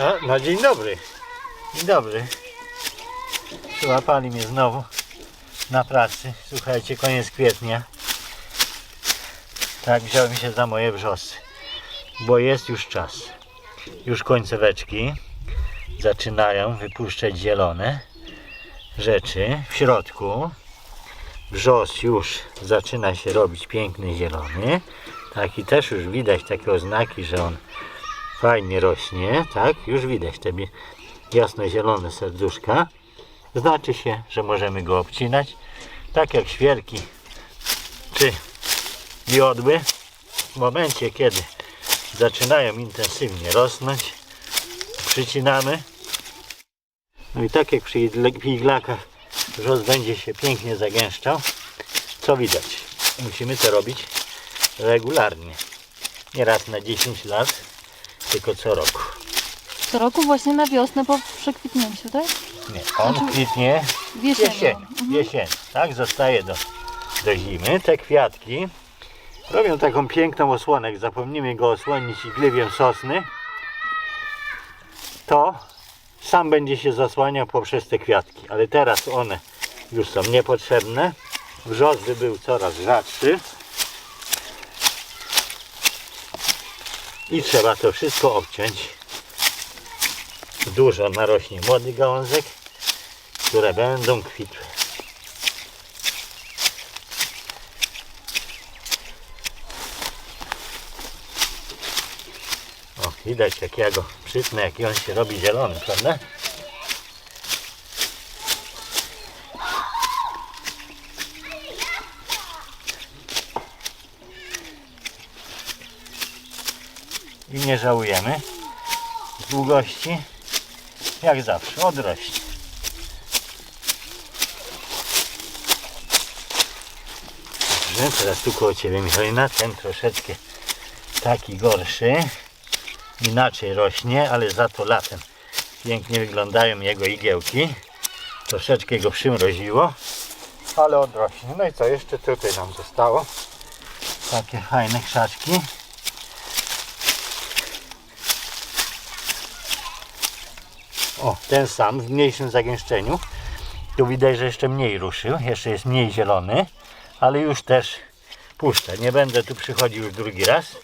A, no dzień dobry. Dzień dobry. Przyłapali mnie znowu na pracy. Słuchajcie, koniec kwietnia. Tak, wziąłem się za moje wrzosy. Bo jest już czas. Już końcóweczki zaczynają wypuszczać zielone rzeczy. W środku wrzos już zaczyna się robić piękny zielony. Taki też już widać takie oznaki, że on fajnie rośnie, tak? Już widać te jasno-zielone serduszka. Znaczy się, że możemy go obcinać, tak jak świerki czy miodły. W momencie, kiedy zaczynają intensywnie rosnąć, przycinamy. No i tak jak przy figlakach wrzos będzie się pięknie zagęszczał, co widać? Musimy to robić regularnie. Nie raz na 10 lat, tylko co roku. Co roku właśnie na wiosnę po przekwitnięciu, tak? Nie, on kwitnie Jesienią. jesień, jesień, tak? Zostaje do, do zimy. Te kwiatki robią taką piękną osłonę. Jak zapomnimy go osłonić igliwiem sosny, to sam będzie się zasłaniał poprzez te kwiatki. Ale teraz one już są niepotrzebne. Wrzos by był coraz rzadszy. I trzeba to wszystko obciąć. Dużo narośnie młodych gałązek które będą kwitły. O, widać jak ja go przytnę, jaki on się robi zielony, prawda? I nie żałujemy długości, jak zawsze, odrośnie. Dobrze, teraz tu koło Ciebie Michalina, ten troszeczkę taki gorszy, inaczej rośnie, ale za to latem pięknie wyglądają jego igiełki. Troszeczkę go przymroziło, ale odrośnie. No i co jeszcze tutaj nam zostało? Takie fajne krzaczki. O, ten sam w mniejszym zagęszczeniu. Tu widać, że jeszcze mniej ruszył, jeszcze jest mniej zielony ale już też puszczę. Nie będę tu przychodził już drugi raz,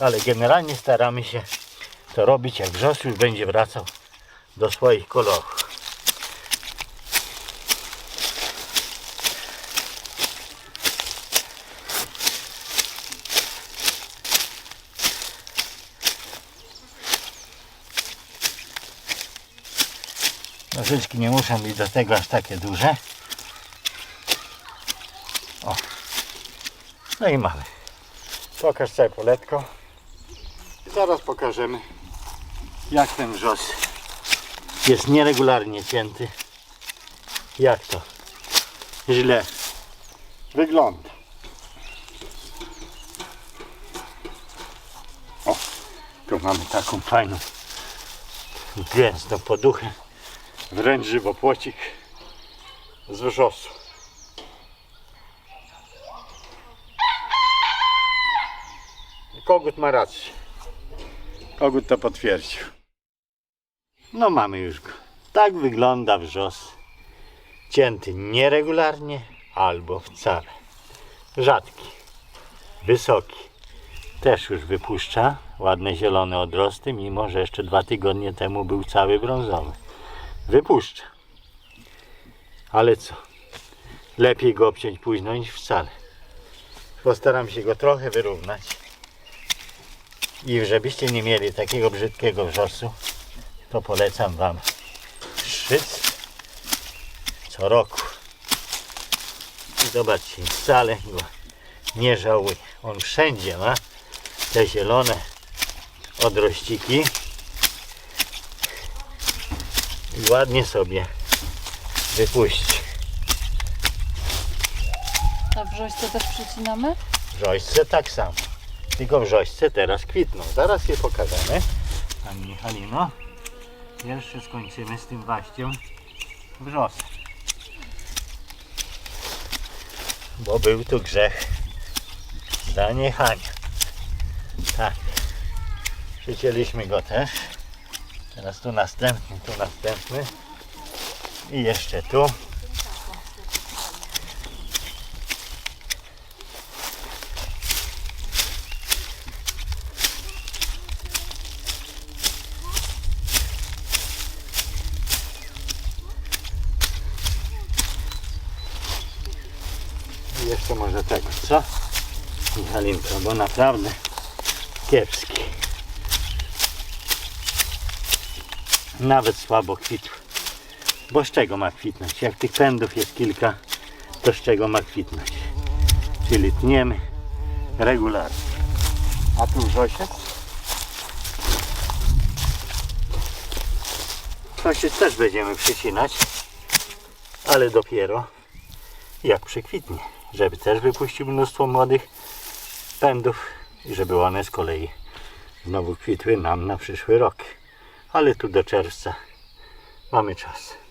ale generalnie staramy się to robić, jak wrzos już będzie wracał do swoich kolorów. Nożyczki nie muszą być do tego aż takie duże. No i mamy. Pokaż sobie poletko. I zaraz pokażemy jak ten wrzos jest nieregularnie cięty. Jak to źle wygląda. O, tu mamy taką fajną gęstą poduchę. Wręcz żywopłocik z wrzosu. Kogut ma rację. Kogut to potwierdził. No mamy już go. Tak wygląda wrzos. Cięty nieregularnie albo wcale. Rzadki. Wysoki. Też już wypuszcza ładne zielone odrosty, mimo że jeszcze dwa tygodnie temu był cały brązowy. Wypuszcza. Ale co? Lepiej go obciąć późno niż wcale. Postaram się go trochę wyrównać. I żebyście nie mieli takiego brzydkiego wrzosu, to polecam Wam szyc co roku. I zobaczcie, wcale go nie żałuję. On wszędzie ma te zielone odrościki i ładnie sobie wypuści. A wrzośce też przycinamy? Wrzośce tak samo. Tylko wrzośce teraz kwitną. Zaraz je pokażemy. Pani Michalino. Jeszcze skończymy z tym waściem wrzosem. Bo był tu grzech zaniechania. Tak. Przycięliśmy go też. Teraz tu następny, tu następny. I jeszcze tu. Jeszcze może tego, co? Michalinka, bo naprawdę kiepski. Nawet słabo kwitł. Bo z czego ma kwitnąć? Jak tych pędów jest kilka, to z czego ma kwitnąć? Czyli tniemy regularnie. A tu wrzosiec? Wrzosiec też będziemy przycinać, ale dopiero jak przykwitnie, żeby też wypuścił mnóstwo młodych pędów i żeby one z kolei znowu kwitły nam na przyszły rok. Ale tu do czerwca mamy czas.